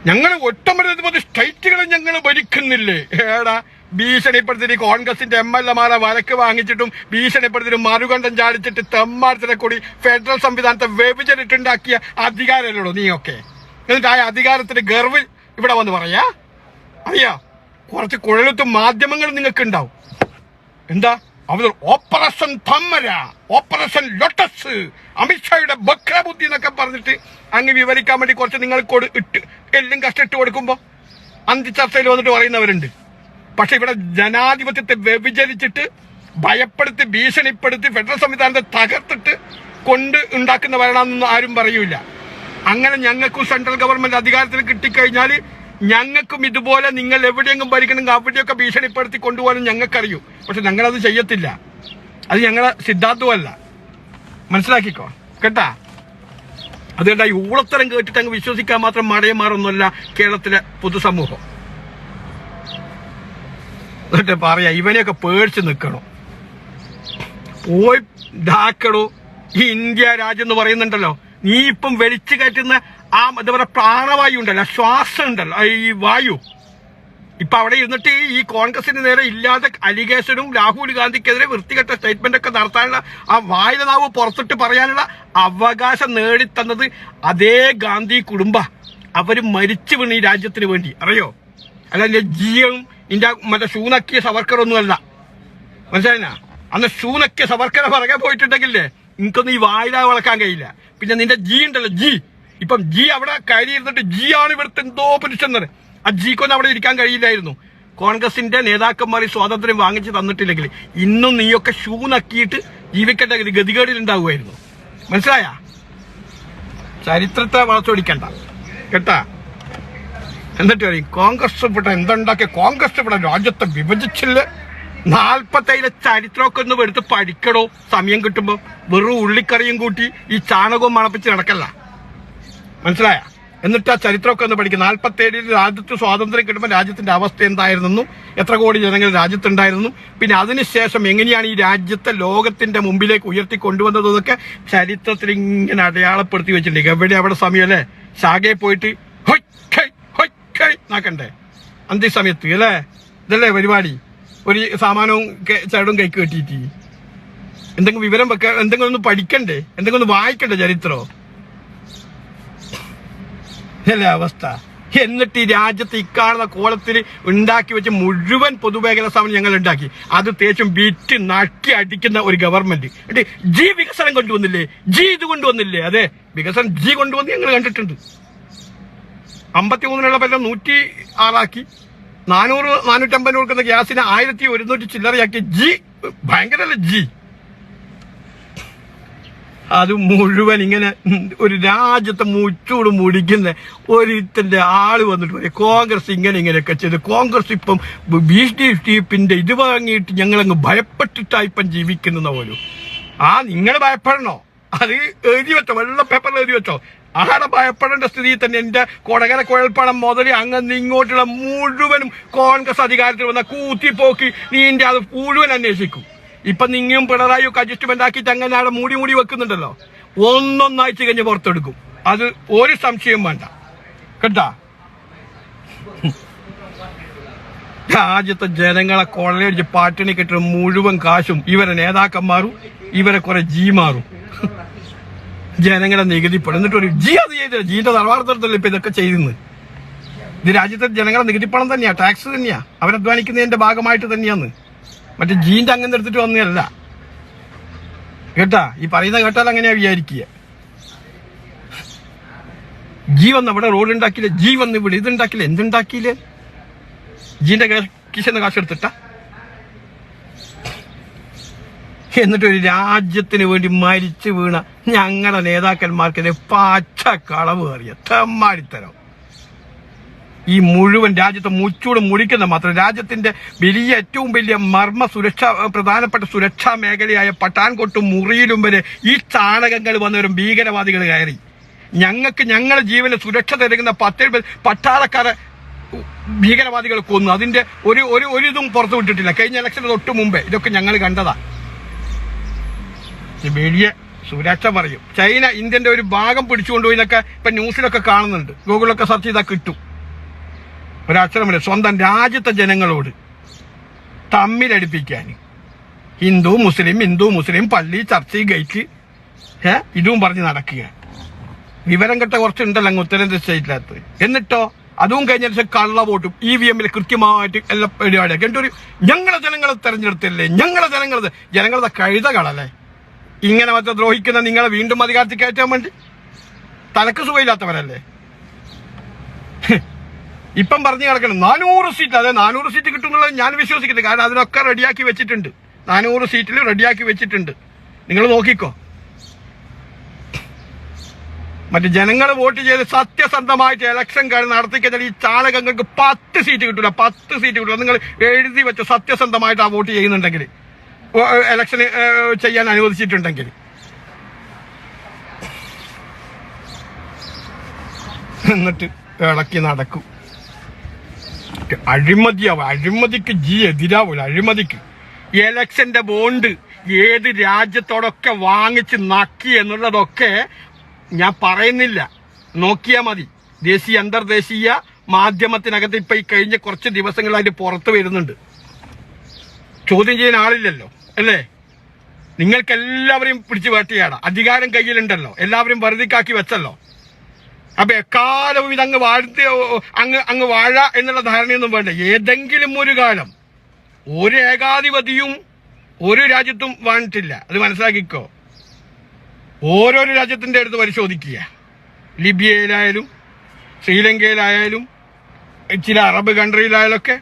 ഞങ്ങൾ ഒട്ടമരുത് സ്റ്റേറ്റുകൾ ഞങ്ങൾ ഭരിക്കുന്നില്ലേ? ഏടാ ഭീഷണിപ്പെടുത്തിട്ട് ഈ കോൺഗ്രസിന്റെ എം എൽ എമാരെ വരക്ക് വാങ്ങിച്ചിട്ടും ഭീഷണിപ്പെടുത്തി മറുകണ്ഠം ചാടിച്ചിട്ട് തെമ്മാടത്തിനെ കൂടി ഫെഡറൽ സംവിധാനത്തെ വ്യഭിചരിട്ടുണ്ടാക്കിയ അധികാരമല്ലോ നീയൊക്കെ? എന്നിട്ട് ആ അധികാരത്തിന്റെ ഗർവ് ഇവിടെ വന്ന് പറയാ? അറിയാ? കുറച്ച് കുഴലത്തും മാധ്യമങ്ങൾ നിങ്ങൾക്ക് ഉണ്ടാവും എന്താ? അവർ ഓപ്പറേഷൻ തമ്മര. Operation lotus. അമിത്ഷായുടെ ബക്രബുദ്ധി എന്നൊക്കെ പറഞ്ഞിട്ട് അങ്ങ് വിവരിക്കാൻ വേണ്ടി കുറച്ച് നിങ്ങൾ ഇട്ട് എല്ലാം കഷ്ടിട്ട് കൊടുക്കുമ്പോ അന്തിച്ചർച്ചയിൽ വന്നിട്ട് പറയുന്നവരുണ്ട്. പക്ഷെ ഇവിടെ ജനാധിപത്യത്തെ വ്യഭിചരിച്ചിട്ട് ഭയപ്പെടുത്തി ഭീഷണിപ്പെടുത്തി ഫെഡറൽ സംവിധാനത്തെ തകർത്തിട്ട് കൊണ്ട് ഉണ്ടാക്കുന്ന വരണമെന്നൊന്നും ആരും പറയൂല. അങ്ങനെ ഞങ്ങൾക്കും സെൻട്രൽ ഗവൺമെന്റ് അധികാരത്തിൽ കിട്ടിക്കഴിഞ്ഞാൽ ഞങ്ങൾക്കും ഇതുപോലെ നിങ്ങൾ എവിടെയെങ്കിലും ഭരിക്കണമെങ്കിൽ അവിടെയൊക്കെ ഭീഷണിപ്പെടുത്തി കൊണ്ടുപോകാനും ഞങ്ങൾക്കറിയൂ. പക്ഷെ ഞങ്ങളത് ചെയ്യത്തില്ല. അത് ഞങ്ങളെ സിദ്ധാന്തമല്ല. മനസ്സിലാക്കിക്കോ? കേട്ടാ? അതുകൊണ്ട് ഈ ഊളത്തരം കേട്ടിട്ട് അങ്ങ് വിശ്വസിക്കാൻ മാത്രം മടയന്മാരൊന്നുമല്ല കേരളത്തിലെ പൊതുസമൂഹം. എന്നിട്ട് പറയാ ഇവനെയൊക്കെ പേടിച്ച് നിൽക്കണം. പോയി ഇതാക്കടോ. ഈ ഇന്ത്യ രാജ്യം എന്ന് പറയുന്നുണ്ടല്ലോ. നീ ഇപ്പം വെളിച്ചു കയറ്റുന്ന ആ എന്താ പറയുക പ്രാണവായു ഉണ്ടല്ലോ ശ്വാസം ഉണ്ടല്ലോ ഈ വായു. ഇപ്പൊ അവിടെ ഇരുന്നിട്ട് ഈ കോൺഗ്രസിന് നേരെ ഇല്ലാത്ത അലിഗേഷനും രാഹുൽ ഗാന്ധിക്കെതിരെ വൃത്തികെട്ട സ്റ്റേറ്റ്മെന്റ് ഒക്കെ നടത്താനുള്ള ആ വായില നാവ് പുറത്തിട്ട് പറയാനുള്ള അവകാശം നേടിത്തന്നത് അതേ ഗാന്ധി കുടുംബ. അവർ മരിച്ചു വീണ് ഈ രാജ്യത്തിന് വേണ്ടി. അറിയോ? അല്ല ജിയും ഇന്ത്യ മറ്റേ ഷൂനക്കിയ സവർക്കറൊന്നുമല്ല. മനസ്സിലായിനാ അന്ന് ഷൂനക്കിയ സവർക്കറെ പുറകെ പോയിട്ടുണ്ടെങ്കിലേ നിനക്കൊന്നും ഈ വായില വളക്കാൻ കഴിയില്ല. പിന്നെ നിന്റെ ജി ഉണ്ടല്ലോ ജി. ഇപ്പം ജി അവിടെ കയറിയിരുന്നിട്ട് ജി ആണ് ഇവിടുത്തെ എന്തോ പുരുഷന്നത് ആ ജിക്കൊന്നും അവിടെ ഇരിക്കാൻ കഴിയില്ലായിരുന്നു. കോൺഗ്രസിന്റെ നേതാക്കന്മാർ സ്വാതന്ത്ര്യം വാങ്ങിച്ച് തന്നിട്ടില്ലെങ്കിൽ ഇന്നും നീയൊക്കെ ഷൂ നക്കിയിട്ട് ജീവിക്കേണ്ട ഗതികേടിൽ ഉണ്ടാവുമായിരുന്നു മനസ്സിലായ? ചരിത്രത്തെ വളച്ചൊടിക്കണ്ട. കേട്ടാ? എന്നിട്ട് പറയും കോൺഗ്രസ് ഇവിടെ എന്തുണ്ടാക്കിയ? കോൺഗ്രസ് ഇവിടെ രാജ്യത്തെ വിഭജിച്ചില്ല. നാൽപ്പത്തൈലെ ചരിത്രമൊക്കെ ഒന്ന് എടുത്ത് പഠിക്കണോ സമയം കിട്ടുമ്പോ വെറും ഉള്ളിക്കറിയും കൂട്ടി ഈ ചാണകവും മണപ്പിച്ച് നടക്കല്ല. മനസ്സിലായ? എന്നിട്ട് ആ ചരിത്രമൊക്കെ ഒന്ന് പഠിക്കും. നാൽപ്പത്തേഴിൽ രാജ്യത്ത് സ്വാതന്ത്ര്യം കിട്ടുമ്പോൾ രാജ്യത്തിന്റെ അവസ്ഥ എന്തായിരുന്നു എത്ര കോടി ജനങ്ങൾ രാജ്യത്തുണ്ടായിരുന്നു പിന്നെ അതിനുശേഷം എങ്ങനെയാണ് ഈ രാജ്യത്തെ ലോകത്തിന്റെ മുമ്പിലേക്ക് ഉയർത്തി കൊണ്ടുവന്നതൊക്കെ ചരിത്രത്തിൽ ഇങ്ങനെ അടയാളപ്പെടുത്തി വെച്ചിട്ടുണ്ട്. എവിടെ അവിടെ സമയമല്ലേ ശാഖയെ പോയിട്ട് അന്തി അന്ത്യസമയത്ത് അല്ലേ? ഇതല്ലേ പരിപാടി? ഒരു സാമാനവും ചേടും കൈക്ക് കെട്ടിയിട്ട്. എന്തെങ്കിലും വിവരം വെക്കാൻ എന്തെങ്കിലും ഒന്ന് പഠിക്കണ്ടേ? എന്തെങ്കിലും ഒന്ന് വായിക്കണ്ടേ ചരിത്രോ? അല്ലേ അവസ്ഥ. എന്നിട്ട് ഈ രാജ്യത്ത് ഇക്കാണുന്ന കോലത്തിൽ ഉണ്ടാക്കി വെച്ച് മുഴുവൻ പൊതുമേഖലാ സ്ഥാപനം ഞങ്ങൾ ഉണ്ടാക്കി. അത് തേച്ചും വിറ്റ് നക്കി അടിക്കുന്ന ഒരു ഗവൺമെന്റ് എന്നിട്ട് ജി വികസനം കൊണ്ടുവന്നില്ലേ? ജി ഇത് കൊണ്ടുവന്നില്ലേ? അതെ വികസനം ജി കൊണ്ടുവന്ന് ഞങ്ങൾ കണ്ടിട്ടുണ്ട്. അമ്പത്തി മൂന്നിനുള്ള പല്ലം നൂറ്റി ആറാക്കി. നാനൂറ് നാനൂറ്റമ്പത് കൊടുക്കുന്ന ഗ്യാസിന് ആയിരത്തി ഒരുന്നൂറ്റി ചില്ലറയാക്കി. G ഭയങ്കരല്ല G? അത് മുഴുവൻ ഇങ്ങനെ ഒരു രാജ്യത്തെ മുച്ചൂട് മുടിക്കുന്ന ഒരുത്തിന്റെ ആൾ വന്നിട്ട് പറയും കോൺഗ്രസ് ഇങ്ങനെ ഇങ്ങനെയൊക്കെ ചെയ്ത്. കോൺഗ്രസ് ഇപ്പം ബി ഡി സ്റ്റീപ്പിന്റെ ഇത് വാങ്ങിയിട്ട് ഞങ്ങളങ്ങ് ഭയപ്പെട്ടിട്ടാ ഇപ്പം ജീവിക്കുന്ന പോലും. ആ നിങ്ങൾ ഭയപ്പെടണോ? അത് എഴുതി വെച്ചോ വെള്ള പേപ്പറിൽ എഴുതി വെച്ചോ. ആടെ ഭയപ്പെടേണ്ട സ്ഥിതിയിൽ തന്നെ എന്റെ കൊടകര കുഴൽപ്പണം മുതൽ അങ്ങ് ഇങ്ങോട്ടുള്ള മുഴുവനും കോൺഗ്രസ് അധികാരത്തിൽ വന്ന കൂത്തിപ്പോക്കി നീന്റെ അത് മുഴുവൻ അന്വേഷിക്കും. ഇപ്പൊ നിങ്ങയും പിണറായി ഒക്കെ അഡ്ജസ്റ്റ്മെന്റ് അങ്ങനെ അവിടെ മൂടി മൂടി വെക്കുന്നുണ്ടല്ലോ. ഒന്നൊന്നാഴ്ച കഴിഞ്ഞ് പുറത്തെടുക്കും. അത് ഒരു സംശയം വേണ്ട. കേട്ടാ? രാജ്യത്തെ ജനങ്ങളെ കൊള്ളയടിച്ച് പാട്ടിണി കെട്ടിയ മുഴുവൻ കാശും ഇവരെ നേതാക്കന്മാരും ഇവരെ കുറെ ജീമാറും ജനങ്ങളെ നികുതി എന്നിട്ട് ഒരു ജി അത് ചെയ്തില്ല ജീന്റെ തറവാർത്തല്ലേ ഇപ്പൊ ഇതൊക്കെ ചെയ്യുന്നത് ഇത് രാജ്യത്തെ ജനങ്ങളെ നികുതി പണം തന്നെയാ ടാക്സ് തന്നെയാ. അവരധ്വാനിക്കുന്നതിന്റെ ഭാഗമായിട്ട് തന്നെയാന്ന്. മറ്റേ ജീന്റെ അങ്ങനെ എടുത്തിട്ട് വന്നതല്ല. കേട്ടാ? ഈ പറയുന്ന കേട്ടാൽ അങ്ങനെയാ വിചാരിക്കുക. ജീവൻ അവിടെ റോഡ് ഉണ്ടാക്കിയില്ലേ ജീവൻ ഇവിടെ ഇവിടെ ഇതുണ്ടാക്കിയില്ലേ? എന്തുണ്ടാക്കിയില്ലേ? ജീന്റെ കിശന്ന് കാശ് എടുത്തിട്ട? എന്നിട്ട് ഒരു രാജ്യത്തിന് വേണ്ടി മരിച്ചു വീണ ഞങ്ങളുടെ നേതാക്കന്മാർക്കെതിരെ പച്ച കളവ് കയറിയ തെമ്മാടിത്തരം. ഈ മുഴുവൻ രാജ്യത്തെ മുച്ചൂട് മുടിക്കുന്ന മാത്രം രാജ്യത്തിന്റെ വലിയ ഏറ്റവും വലിയ മർമ്മ സുരക്ഷാ പ്രധാനപ്പെട്ട സുരക്ഷാ മേഖലയായ പട്ടാൻകൊട്ടും മുറിയിലും വരെ ഈ ചാണകങ്ങൾ വന്നവരും ഭീകരവാദികൾ കയറി. ഞങ്ങൾക്ക് ഞങ്ങളുടെ ജീവന് സുരക്ഷ തരുന്ന പത്ത് പട്ടാളക്കാരെ ഭീകരവാദികൾ കൊന്നു. അതിന്റെ ഒരു ഒരു ഒരു ഇതും പുറത്തു വിട്ടിട്ടില്ല. കഴിഞ്ഞ ഇലക്ഷന് തൊട്ട് മുമ്പേ ഇതൊക്കെ ഞങ്ങൾ കണ്ടതാ. ഈ വലിയ സുരക്ഷ പറയും. ചൈന ഇന്ത്യന്റെ ഒരു ഭാഗം പിടിച്ചുകൊണ്ടുപോയി എന്നൊക്കെ ഇപ്പൊ ന്യൂസിലൊക്കെ കാണുന്നുണ്ട്. ഗൂഗിളൊക്കെ സെർച്ച് ചെയ്താൽ കിട്ടും. ഒരക്ഷരമില്ല. സ്വന്തം രാജ്യത്തെ ജനങ്ങളോട് തമ്മിലടിപ്പിക്കാൻ. ഹിന്ദു മുസ്ലിം ഹിന്ദു മുസ്ലിം പള്ളി ചർച്ച് ഗേറ്റ് ഏ ഇതും പറഞ്ഞ് നടക്കുക. വിവരം കെട്ട കുറച്ചുണ്ടല്ലോ അങ്ങ് ഉത്തരേന്ത്യ സ്റ്റേറ്റിനകത്ത് എന്നിട്ടോ? അതും കഴിഞ്ഞ ശേഷം കള്ള വോട്ടും ഇ വി എമ്മിൽ കൃത്യമായിട്ട് എല്ലാ പരിപാടിയൊക്കെ എന്നിട്ട് ഒരു ഞങ്ങളെ ജനങ്ങളെ തെരഞ്ഞെടുത്തില്ലേ? ഞങ്ങളെ ജനങ്ങളത് ജനങ്ങളുടെ കഴുതകളല്ലേ ഇങ്ങനെ മറ്റേ ദ്രോഹിക്കുന്ന നിങ്ങളെ വീണ്ടും അധികാരത്തിൽ കയറ്റാൻ വേണ്ടി? തനക്ക് സുഖമില്ലാത്തവരല്ലേ? ഇപ്പം പറഞ്ഞു കിടക്കണം നാനൂറ് സീറ്റ് അതെ നാനൂറ് സീറ്റ് കിട്ടുന്നുള്ളത് ഞാൻ വിശ്വസിക്കുന്നു കാരണം അതിനൊക്കെ റെഡിയാക്കി വെച്ചിട്ടുണ്ട്. നാനൂറ് സീറ്റിൽ റെഡിയാക്കി വെച്ചിട്ടുണ്ട്. നിങ്ങൾ നോക്കിക്കോ. മറ്റു ജനങ്ങൾ വോട്ട് ചെയ്ത് സത്യസന്ധമായിട്ട് ഇലക്ഷൻ കാര്യം നടത്തിക്കഴിഞ്ഞാൽ ഈ ചാലകങ്ങൾക്ക് പത്ത് സീറ്റ് കിട്ടൂല പത്ത് സീറ്റ് കിട്ടൂല. നിങ്ങൾ എഴുതി വെച്ച് സത്യസന്ധമായിട്ട് ആ വോട്ട് ചെയ്യുന്നുണ്ടെങ്കിൽ. ഇലക്ഷൻ ചെയ്യാൻ അനുവദിച്ചിട്ടുണ്ടെങ്കിൽ. എന്നിട്ട് ഇളക്കി നടക്കും. അഴിമതിയാവും അഴിമതിക്ക് ജി എതിരാവൂല. അഴിമതിക്ക്. എലക്ഷന്റെ ബോണ്ട് ഏത് രാജ്യത്തോടൊക്കെ വാങ്ങിച്ച് നക്കി എന്നുള്ളതൊക്കെ ഞാൻ പറയുന്നില്ല. നോക്കിയാ മതി. ദേശീയ അന്തർദേശീയ മാധ്യമത്തിനകത്ത് ഇപ്പൊ ഈ കഴിഞ്ഞ കുറച്ച് ദിവസങ്ങളായിട്ട് പുറത്തു വരുന്നുണ്ട്. ചോദ്യം ചെയ്യാൻ ആളില്ലല്ലോ. അല്ലേ? നിങ്ങൾക്ക് എല്ലാവരെയും പിടിച്ചു വേട്ടയാടാം അധികാരം കയ്യിലുണ്ടല്ലോ. എല്ലാവരും വെറുതിക്കാക്കി വെച്ചല്ലോ. അപ്പൊ എക്കാലവും ഇതങ്ങ് വാഴ്ത്തി അങ്ങ് അങ്ങ് വാഴ എന്നുള്ള ധാരണയൊന്നും വേണ്ട. ഏതെങ്കിലും ഒരു കാലം ഒരു ഏകാധിപതിയും ഒരു രാജ്യത്തും വാണിട്ടില്ല അത് മനസ്സിലാക്കിക്കോ. ഓരോരോ രാജ്യത്തിന്റെ അടുത്ത് പരിശോധിക്കുക. ലിബിയയിലായാലും ശ്രീലങ്കയിലായാലും ചില അറബ് കൺട്രിയിലായാലൊക്കെ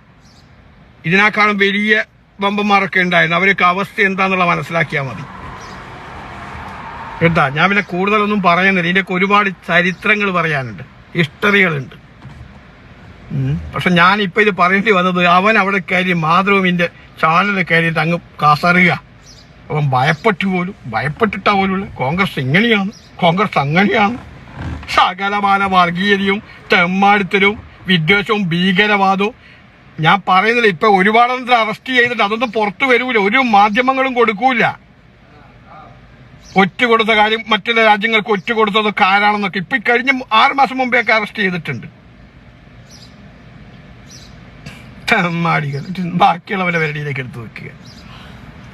ഇതിനേക്കാളും വലിയ വമ്പന്മാരൊക്കെ ഉണ്ടായിരുന്നു. അവരൊക്കെ അവസ്ഥ എന്താന്നുള്ള മനസ്സിലാക്കിയാൽ മതി. കേട്ടാ? ഞാൻ പിന്നെ കൂടുതലൊന്നും പറയുന്നില്ല. ഇതിന്റെയൊക്കെ ഒരുപാട് ചരിത്രങ്ങൾ പറയാനുണ്ട്. ഹിസ്റ്ററികളുണ്ട്. പക്ഷെ ഞാൻ ഇപ്പൊ ഇത് പറയേണ്ടി വന്നത് അവൻ അവിടെ കയറി മാതൃഭൂമിന്റെ ചാനലിൽ കയറിയിട്ട് അങ്ങ് കാസറുക. അവൻ ഭയപ്പെട്ടു പോലും ഭയപ്പെട്ടിട്ടാ പോലുള്ള കോൺഗ്രസ് ഇങ്ങനെയാണ് കോൺഗ്രസ് അങ്ങനെയാണ്. സകലമാന വർഗീയതയും തെമ്മാടിത്തരവും വിദ്വേഷവും ഭീകരവാദവും ഞാൻ പറയുന്നില്ല ഇപ്പൊ ഒരുപാടെണ്ണത്തിൽ അറസ്റ്റ് ചെയ്തിട്ട് അതൊന്നും പുറത്തു വരൂല. ഒരു മാധ്യമങ്ങളും കൊടുക്കൂല. ഒറ്റ കൊടുത്ത കാര്യം മറ്റുള്ള രാജ്യങ്ങൾക്ക് ഒറ്റ കൊടുത്തതൊക്കെ ആരാണെന്നൊക്കെ ഇപ്പൊ കഴിഞ്ഞ ആറ് മാസം മുമ്പേ ഒക്കെ അറസ്റ്റ് ചെയ്തിട്ടുണ്ട്. ബാക്കിയുള്ളവരെ വരടിയിലേക്ക് എടുത്തു വെക്കുക.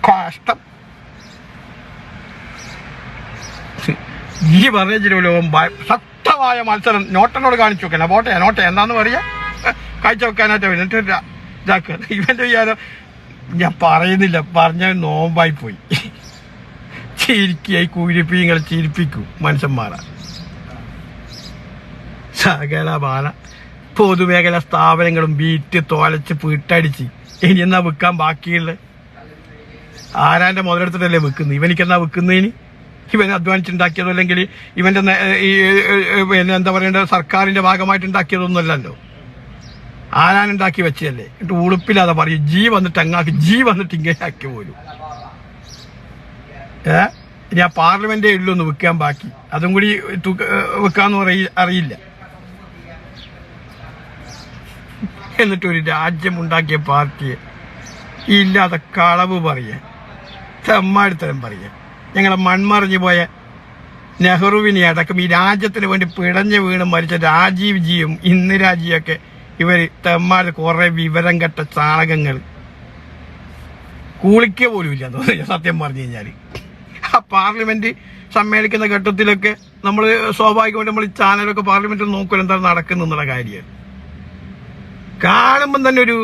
കാഷ്ടം. ഈ പറഞ്ഞ ചിലവൻ ശക്തമായ മത്സരം. നോട്ടനോട് കാണിച്ചു വെക്കണം പോട്ടെ നോട്ടെ. എന്താന്ന് പറയാ? കാഴ്ച വെക്കാനായിട്ട് എന്നിട്ട് രാ- ഇതാക്കുക ഇവന്റെ വിചാരം ഞാൻ പറയുന്നില്ല. പറഞ്ഞ നോമ്പായി പോയി ചിരിക്കായി കൂരിപ്പിങ്ങൾ ചിരിപ്പിക്കും. മനുഷ്യന്മാരെ. സകല ബാല പൊതുമേഖല സ്ഥാപനങ്ങളും വീറ്റ് തോലച്ച് വീട്ടടിച്ച്. ഇനി എന്നാ വിൽക്കാൻ ബാക്കിയുള്ളത്? ആരാന്റെ മുതലെടുത്തിട്ടല്ലേ വിൽക്കുന്നത്? ഇവനിക്കെന്നാ വിൽക്കുന്നതിന് ഇവൻ അധ്വാനിച്ചുണ്ടാക്കിയതോ അല്ലെങ്കിൽ ഇവന്റെ ഈ എന്താ പറയേണ്ടത്? സർക്കാരിന്റെ ഭാഗമായിട്ട് ഉണ്ടാക്കിയതൊന്നുമല്ലല്ലോ. ആരാനുണ്ടാക്കി വെച്ചതല്ലേ? എന്നിട്ട് ഉളുപ്പില്ലാതെ പറയും ജീ വന്നിട്ട് അങ്ങാക്കി ജീ വന്നിട്ട് ഇങ്ങനെ ആക്കി പോലും ഏ? ഇനി ആ പാർലമെന്റേ ഉള്ളൂ ഒന്ന് വിൽക്കാൻ ബാക്കി. അതും കൂടി വെക്കാന്ന് അറിയില്ല. എന്നിട്ട് ഒരു രാജ്യം ഉണ്ടാക്കിയ പാർട്ടിയെ ഈ ഇല്ലാത്ത കളവ് പറയാ. തെമ്മാടിത്തരം പറയാ. ഞങ്ങളെ മൺമറിഞ്ഞു പോയ നെഹ്റുവിനെ അടക്കം ഈ രാജ്യത്തിന് വേണ്ടി പിടഞ്ഞു വീണ് മരിച്ച രാജീവ് ജിയും ഇന്ദിരാജിയൊക്കെ ഇവർ തെമ്മാര് കുറെ വിവരം കെട്ട ചാണകങ്ങൾ കൂളിക്ക പോലും ഇല്ല. എന്ന് പറഞ്ഞാൽ സത്യം പറഞ്ഞു കഴിഞ്ഞാൽ ആ പാർലമെന്റ് സമ്മേളിക്കുന്ന ഘട്ടത്തിലൊക്കെ നമ്മൾ സ്വാഭാവികമായിട്ട് നമ്മൾ ചാനലൊക്കെ പാർലമെന്റിൽ നോക്കുമല്ലോ എന്താണ് നടക്കുന്നുള്ള കാര്യം. കാണുമ്പം തന്നെ ഒരു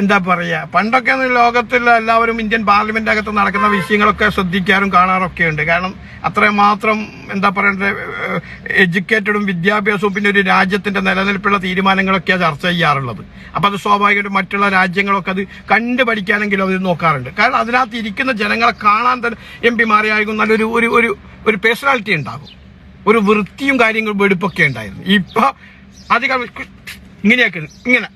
എന്താ പറയാ പണ്ടൊക്കെ ലോകത്തിൽ എല്ലാവരും ഇന്ത്യൻ പാർലമെന്റ് അകത്ത് നടക്കുന്ന വിഷയങ്ങളൊക്കെ ശ്രദ്ധിക്കാറും കാണാറൊക്കെ ഉണ്ട്. കാരണം അത്രമാത്രം എന്താ പറയണ്ടത് എഡ്യൂക്കേറ്റഡും വിദ്യാഭ്യാസവും പിന്നെ ഒരു രാജ്യത്തിന്റെ നിലനിൽപ്പുള്ള തീരുമാനങ്ങളൊക്കെയാണ് ചർച്ച ചെയ്യാറുള്ളത്. അപ്പൊ അത് സ്വാഭാവികമായിട്ടും മറ്റുള്ള രാജ്യങ്ങളൊക്കെ അത് കണ്ടു പഠിക്കാനെങ്കിലും അവർ നോക്കാറുണ്ട്. കാരണം അതിനകത്ത് ഇരിക്കുന്ന ജനങ്ങളെ കാണാൻ തന്നെ എം പിമാരെയായിരിക്കും നല്ലൊരു ഒരു ഒരു ഒരു പേഴ്സണാലിറ്റി ഉണ്ടാകും. ഒരു വൃത്തിയും കാര്യങ്ങളും വെടുപ്പൊക്കെ ഉണ്ടായിരുന്നു. ഇപ്പൊ അധികം ഇങ്ങനെയാക്കുന്നു ഇങ്ങനെ.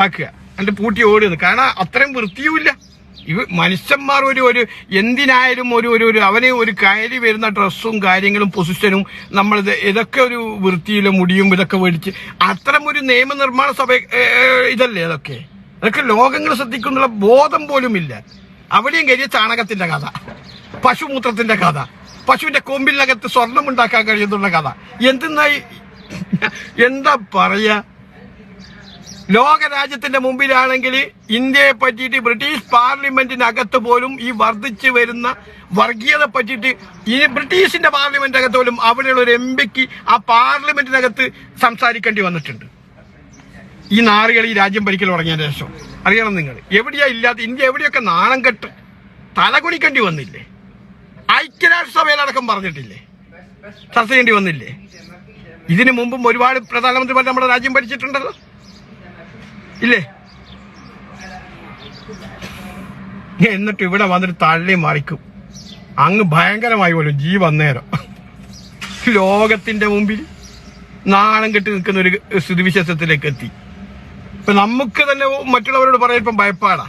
ആക്കുക. എന്നിട്ട് പൂട്ടി ഓടുന്നു കാരണം അത്രയും വൃത്തിയുമില്ല. ഇവ മനുഷ്യന്മാർ ഒരു ഒരു എന്തിനായാലും ഒരു ഒരു ഒരു അവന് ഒരു കയറി വരുന്ന ഡ്രസ്സും കാര്യങ്ങളും പൊസിഷനും നമ്മൾ ഇതൊക്കെ ഒരു വൃത്തിയിലും മുടിയും ഇതൊക്കെ മേടിച്ച് അത്തരം ഒരു നിയമനിർമ്മാണ സഭ ഇതല്ലേ അതൊക്കെ? അതൊക്കെ ലോകങ്ങൾ ശ്രദ്ധിക്കുന്നുള്ള ബോധം പോലും ഇല്ല. അവിടെയും കരിയ ചാണകത്തിന്റെ കഥ പശുമൂത്രത്തിന്റെ കഥ പശുവിന്റെ കൊമ്പിനകത്ത് സ്വർണം ഉണ്ടാക്കാൻ കഴിയുന്നുള്ള കഥ. എന്തെന്നായി എന്താ പറയാ? ലോകരാജ്യത്തിന്റെ മുമ്പിലാണെങ്കിൽ ഇന്ത്യയെ പറ്റിയിട്ട് ബ്രിട്ടീഷ് പാർലമെന്റിനകത്ത് പോലും ഈ വർദ്ധിച്ചു വരുന്ന വർഗീയത പറ്റിയിട്ട് ഈ ബ്രിട്ടീഷിന്റെ പാർലമെന്റ് അകത്ത് പോലും അവിടെയുള്ള ഒരു എം പിക്ക് ആ പാർലമെന്റിനകത്ത് സംസാരിക്കേണ്ടി വന്നിട്ടുണ്ട്. ഈ നാറുകൾ ഈ രാജ്യം ഭരിക്കൽ തുടങ്ങിയ ശേഷം. അറിയണം നിങ്ങൾ. എവിടെയാ ഇല്ലാത്ത ഇന്ത്യ എവിടെയൊക്കെ നാണം കെട്ട് തലകുണിക്കേണ്ടി വന്നില്ലേ? ഐക്യരാഷ്ട്രസഭയിലടക്കം പറഞ്ഞിട്ടില്ലേ? ചർച്ച ചെയ്യേണ്ടി വന്നില്ലേ? ഇതിനു മുമ്പും ഒരുപാട് പ്രധാനമന്ത്രിമാർ നമ്മുടെ രാജ്യം ഭരിച്ചിട്ടുണ്ടല്ലോ. ഇല്ലേ? എന്നിട്ട് ഇവിടെ വന്നിട്ട് തള്ളി മറിക്കും. അങ്ങ് ഭയങ്കരമായി പോലും ജീ വന്നേരം ലോകത്തിന്റെ മുമ്പിൽ നാണം കെട്ടി നിൽക്കുന്ന ഒരു സ്ഥിതിവിശേഷത്തിലേക്ക് എത്തി. ഇപ്പൊ നമുക്ക് തന്നെ മറ്റുള്ളവരോട് പറയാൻ ഇപ്പം ഭയപ്പാടാ.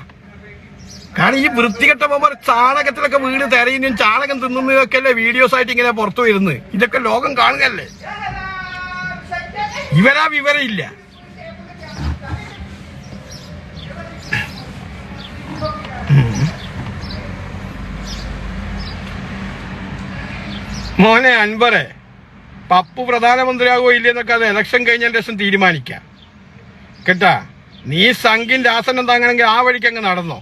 കാരണം ഈ വൃത്തികെട്ടവന്മാർ ചാണകത്തിലൊക്കെ വീട് തെരയുന്നതും ചാണകം തിന്നുന്നതൊക്കെ അല്ലേ വീഡിയോസ് ആയിട്ട് ഇങ്ങനെ പുറത്തു വരുന്നത്? ഇതൊക്കെ ലോകം കാണുകയല്ലേ? ഇവരാ വിവരമില്ല. മോനെ അൻപറെ പപ്പു പ്രധാനമന്ത്രിയാകുമോ ഇല്ലെന്നൊക്കെ അത് ഇലക്ഷൻ കഴിഞ്ഞതിന് ശേഷം തീരുമാനിക്കാം. കേട്ടാ നീ സംഘിന്റെ ആസനം താങ്ങണമെങ്കിൽ ആ വഴിക്ക് അങ്ങ് നടന്നോ.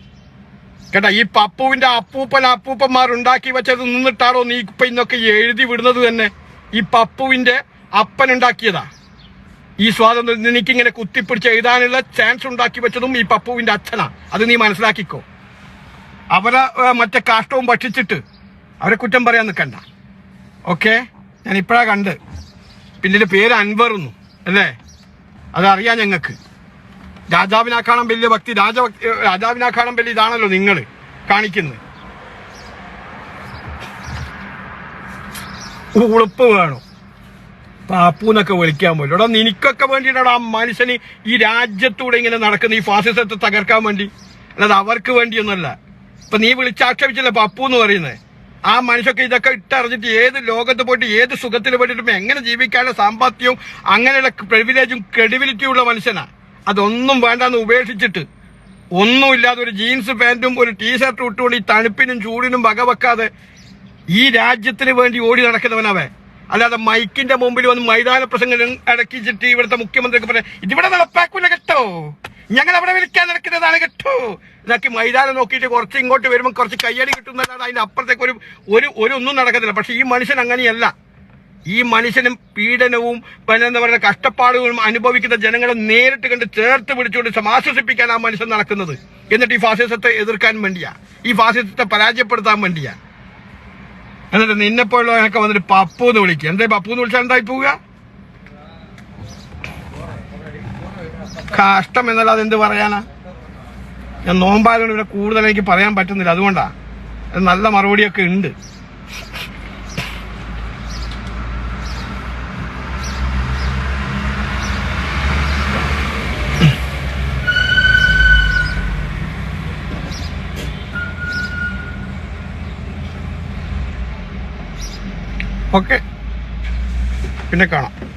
കേട്ടാ ഈ പപ്പുവിന്റെ അപ്പൂപ്പൻ അപ്പൂപ്പന്മാർ ഉണ്ടാക്കി വെച്ചത് നിന്നിട്ടാണോ നീ ഇപ്പൊ ഇന്നൊക്കെ എഴുതി വിടുന്നത് തന്നെ? ഈ പപ്പുവിന്റെ അപ്പൻ ഉണ്ടാക്കിയതാ. ഈ സ്വാതന്ത്ര്യം നിനക്കിങ്ങനെ കുത്തിപ്പിടിച്ച് എഴുതാനുള്ള ചാൻസ് ഉണ്ടാക്കി വെച്ചതും ഈ പപ്പുവിന്റെ അച്ഛനാണ് അത് നീ മനസ്സിലാക്കിക്കോ. അവരെ മറ്റേ കാഷ്ടവും ഭക്ഷിച്ചിട്ട് അവരെ കുറ്റം പറയാൻ നിൽക്കണ്ട. ഓക്കെ? ഞാൻ ഇപ്പോഴാ കണ്ട്. പിന്നെ പേര് അൻവറുന്നു അല്ലേ? അതറിയാം ഞങ്ങൾക്ക്. രാജാവിനാക്കാണം വലിയ ഭക്തി രാജ രാജാവിനാക്കാണം വലിയ ഇതാണല്ലോ നിങ്ങൾ കാണിക്കുന്നത്. ഉളുപ്പ് വേണം. പാപ്പൂന്നൊക്കെ വിളിക്കാൻ പോലും എടാ നിനക്കൊക്കെ വേണ്ടിയിട്ടാണ് ആ മനുഷ്യന് ഈ രാജ്യത്തൂടെ ഇങ്ങനെ നടക്കുന്ന ഈ ഫാസിസത്തെ തകർക്കാൻ വേണ്ടി. അല്ലാതെ അവർക്ക് വേണ്ടിയൊന്നുമല്ല. ഇപ്പൊ നീ വിളിച്ചാക്ഷേപിച്ചല്ലേ പപ്പു എന്ന് പറയുന്നത് ആ മനുഷ്യൊക്കെ ഇതൊക്കെ ഇട്ടറിഞ്ഞിട്ട് ഏത് ലോകത്ത് പോയിട്ട് ഏത് സുഖത്തിൽ പോയിട്ട് എങ്ങനെ ജീവിക്കാനുള്ള സാമ്പത്തികവും അങ്ങനെയുള്ള പ്രിവിലേജും ക്രെഡിബിലിറ്റിയും ഉള്ള മനുഷ്യനാ. അതൊന്നും വേണ്ടെന്ന് ഉപേക്ഷിച്ചിട്ട്. ഒന്നുമില്ലാതെ ഒരു ജീൻസ് പാന്റും ഒരു ടീഷർട്ട് ഇട്ടുകൊണ്ട് ഈ തണുപ്പിനും ചൂടിനും വകവെക്കാതെ ഈ രാജ്യത്തിന് വേണ്ടി ഓടി നടക്കുന്നവനവൻ അല്ലാതെ മൈക്കിന്റെ മുമ്പിൽ വന്ന് മൈതാന പ്രസംഗം അടക്കിച്ചിട്ട് ഇവിടുത്തെ മുഖ്യമന്ത്രിക്ക് പറയാം ഇതിവിടെ നടപ്പാക്കൂല കേട്ടോ. ഞങ്ങൾ അവിടെ വിളിക്കാൻ നടക്കുന്നതാണ് കേട്ടോ. ഇതാക്കി മൈതാനം നോക്കിയിട്ട് കുറച്ച് ഇങ്ങോട്ട് വരുമ്പോൾ കുറച്ച് കയ്യടി കിട്ടുന്നതാണ് അതിന്റെ അപ്പുറത്തേക്ക് ഒരു ഒരു ഒരു ഒന്നും നടക്കത്തില്ല. പക്ഷെ ഈ മനുഷ്യൻ അങ്ങനെയല്ല. ഈ മനുഷ്യനും പീഡനവും പിന്നെ എന്താ പറയുക കഷ്ടപ്പാടുകളും അനുഭവിക്കുന്ന ജനങ്ങളെ നേരിട്ട് കണ്ട് ചേർത്ത് പിടിച്ചുകൊണ്ട് സമാശ്വസിപ്പിക്കാൻ ആ മനുഷ്യൻ നടക്കുന്നത്. എന്നിട്ട് ഈ ഫാസിസത്തെ എതിർക്കാൻ വേണ്ടിയാ. ഈ ഫാസിസത്തെ പരാജയപ്പെടുത്താൻ വേണ്ടിയാ. എന്നിട്ട് നിന്നെപ്പോഴുള്ളവനൊക്കെ വന്നിട്ട് പപ്പു എന്ന് വിളിക്കുക എന്താ പപ്പു എന്ന് വിളിച്ചാൽ എന്തായി പോവുക? കഷ്ടം എന്നല്ലാതെ എന്ത് പറയാനാ? ഞാൻ നോമ്പായതുകൊണ്ട് ഇവിടെ കൂടുതൽ എനിക്ക് പറയാൻ പറ്റുന്നില്ല. അതുകൊണ്ടാ. നല്ല മറുപടിയൊക്കെ ഉണ്ട്. ഓക്കെ. പിന്നെ കാണാം.